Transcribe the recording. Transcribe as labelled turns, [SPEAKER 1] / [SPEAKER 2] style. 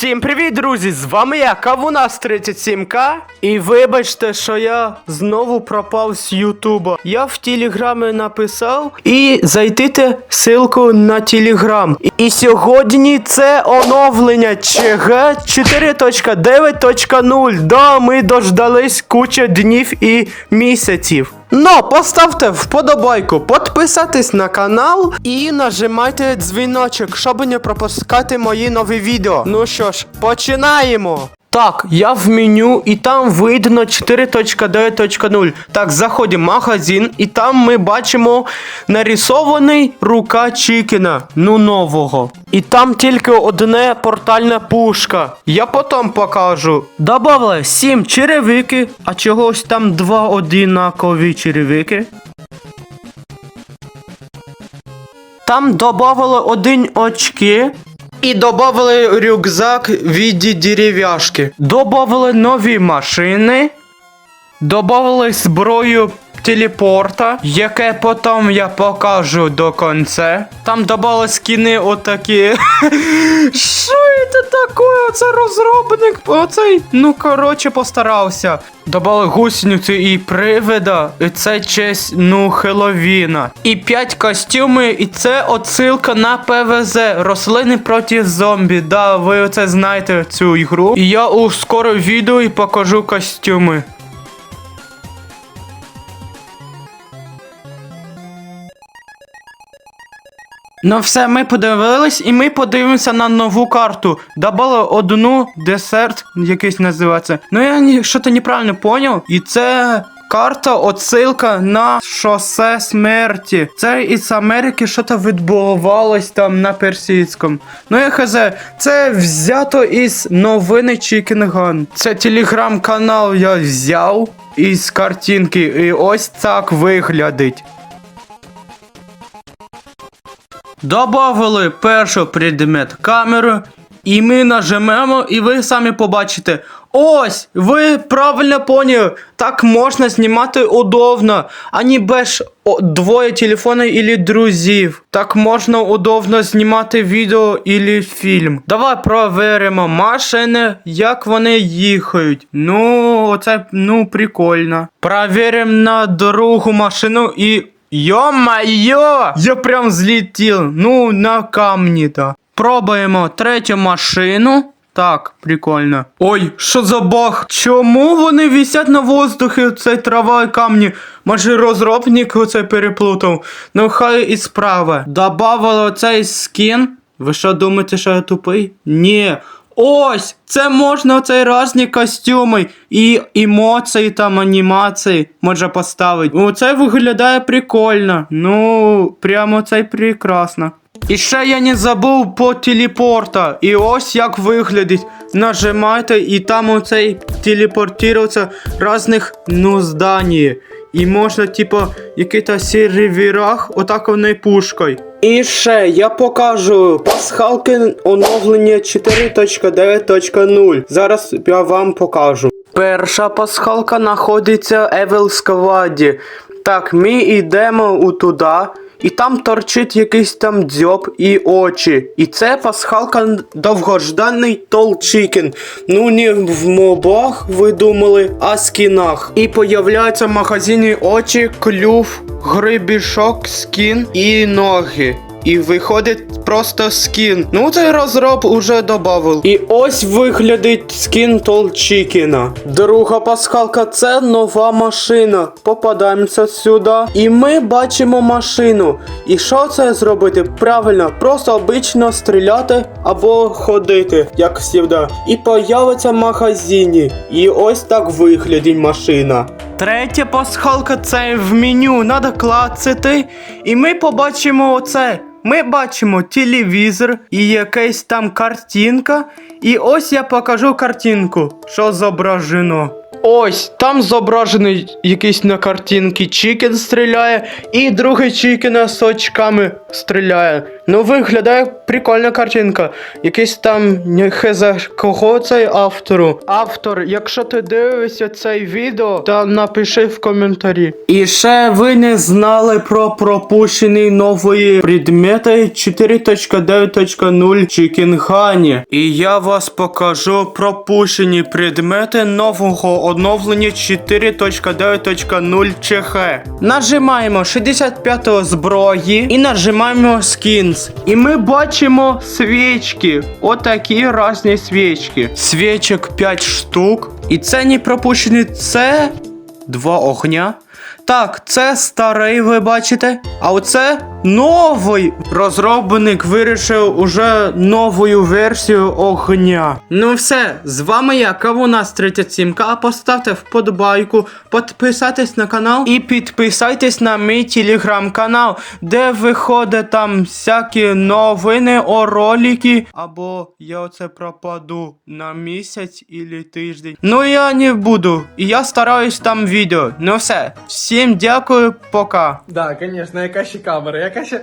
[SPEAKER 1] Всім привіт, друзі! З вами я, Кавунас 37К. І вибачте, що я знову пропав з Ютуба. Я в телеграмі написав і зайдите ссылку на телеграм. І- сьогодні це оновлення ЧГ 4.9.0. Да, ми дождались куча днів і місяців. Ну, поставте вподобайку, підписатись на канал і нажимайте дзвіночок, щоб не пропускати мої нові відео. Ну що ж, починаємо. Так, я в меню і там видно 4.9.0. Так, заходимо в магазин, і там ми бачимо нарисований рука Чікена, ну нового. І там тільки одне портальна пушка. Я потім покажу. Добавили 7 черевики, а чогось там два одинакові черевики. Там добавили один очки. І додали рюкзак в віді дерев'яшки. Добавили нові машини. Добавили зброю телепорта, яке потім я покажу до кінця. Там добавили скіни отакі. Що це таке? Оце розробник. Оцей, ну коротше, постарався. Добавили гусеницю і привида, і це честь, ну, Хеловіна. І 5 костюми, і це отсилка на ПВЗ. Рослини проти зомбі. Да, ви оце знаєте цю ігру. І я у скоро відео і покажу костюми. Ну все, ми подивились, і ми подивимося на нову карту. Добавили одну десерт, якийсь називається. Ну я що-то неправильно поняв. І це карта отсилка на шосе смерті. Це із Америки що-то відбувалось там на персидському. Ну я хз, це взято із новини Gun. Це телеграм-канал я взяв із картинки. І ось так виглядить. Добавили перший предмет камеру, і ми нажмемо, і ви самі побачите. Ось, ви правильно поняли, так можна знімати удобно, а не без двоє телефонів или друзів. Так можна удобно знімати відео или фільм. Давай провіримо машини, як вони їхають. Ну, оце ну прикольно. Провіримо на другу машину і. Ё-моё! Я прям злетел. Ну, на камні-то. Пробуємо третю машину. Так, прикольно. Ой, що за баг? Чому вони висять на воздухі, цей трава і камні? Може розробник оце переплутав? Ну хай і справа. Добавили цей скін. Ви що думаєте, що я тупий? Ні. Ось! Це можна цей різні костюми і емоції там анімації може поставити. Оце виглядає прикольно. Ну, прямо це прекрасно. І ще я не забув по телепорта. І ось як виглядить. Нажимайте, і там оцей телепортується різних ну здані. І можна, типа, який-то серверах, отак вони пушкою. І ще я покажу пасхалки оновлення 4.9.0. Зараз я вам покажу. Перша пасхалка знаходиться в Evil Squad. Так, ми йдемо у туди. І там торчить якийсь там дзьоб і очі. І це пасхалка довгожданий толчикен. Ну не в мобах ви думали, а скінах. І появляються в магазині очі, клюв, грибішок, скін і ноги. І виходить просто скін. Ну, цей розроб уже добавив. І ось виглядить скін Толчікіна. Друга пасхалка це нова машина. Попадаємося сюди. І ми бачимо машину. І що це зробити? Правильно, просто обично стріляти або ходити, як завжди. І появиться в магазині. І ось так виглядить машина. Третя пасхалка це в меню, надо клацати. І ми побачимо оце. Ми бачимо телевізор і якась там картинка. І ось я покажу картинку, що зображено. Ось, там зображений якийсь на картинці чікен стріляє, і другий чікен з очками стріляє. Ну, виглядає прикольна картинка. Якийсь там за кого цей автору. Автор, якщо ти дивишся цей відео, то напиши в коментарі. І ще ви не знали про пропущені нової предмети 4.9.0 Чікінгані. І я вас покажу пропущені предмети нового оновлення 4.9.0 ЧХ. Нажимаємо 65 зброї і нажимаємо скінс. І ми бачимо свічки. Отакі різні свічки. Свічок 5 штук. І це не пропущені, це два огня. Так, це старий, ви бачите. А оце новий. Розробник вирішив уже новою версію огня. Ну все, з вами я, Кавунас 37К. Поставте вподобайку, підписайтесь на канал і підписайтесь на мій телеграм-канал, де виходить там всякі новини о ролики. Або я оце пропаду на місяць ілі тиждень. Ну я не буду. І я стараюсь там відео. Ну все. Всім дякую, пока.
[SPEAKER 2] Да, конечно, яка ще камера, яка ще